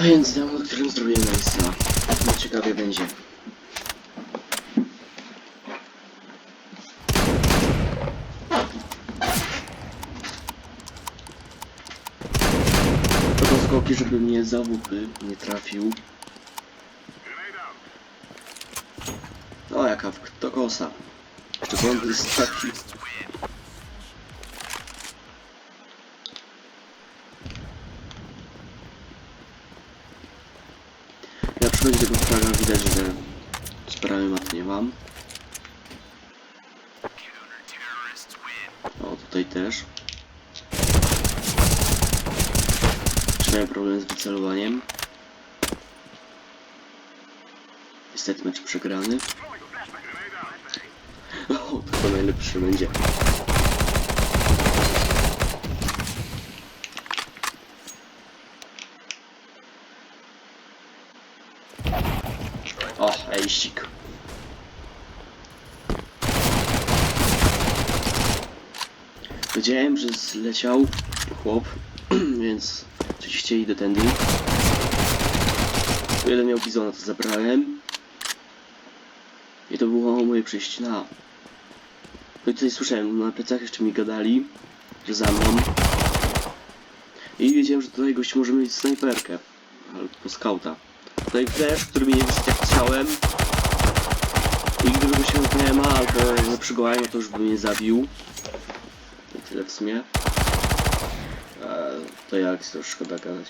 A więc dom, na którym zrobię miejsca. No ciekawie będzie. To skoki, żeby mnie za łupy nie trafił. O, jaka w- to kosa. Jeszcze błąd jest taki. Przychodzi tego fraga widać, że sprawy mat nie mam. O, tutaj też. Miałem problem z wycelowaniem? Niestety mecz przegrany. O, to najlepszy będzie. O, ejścik. Wiedziałem, że zleciał chłop, więc oczywiście idę tędy. O ile miał bizona, to zabrałem. I to było moje przejście na... No i tutaj słyszałem, na plecach jeszcze mi gadali, że za mną. I wiedziałem, że tutaj gość może mieć snajperkę. Albo skauta. Flash, który mi nie jak chciałem. I gdyby go się nie ma, albo zaprzygołem, to już by mnie zabił. I tyle w sumie. Eee, to jak już szkoda gadać.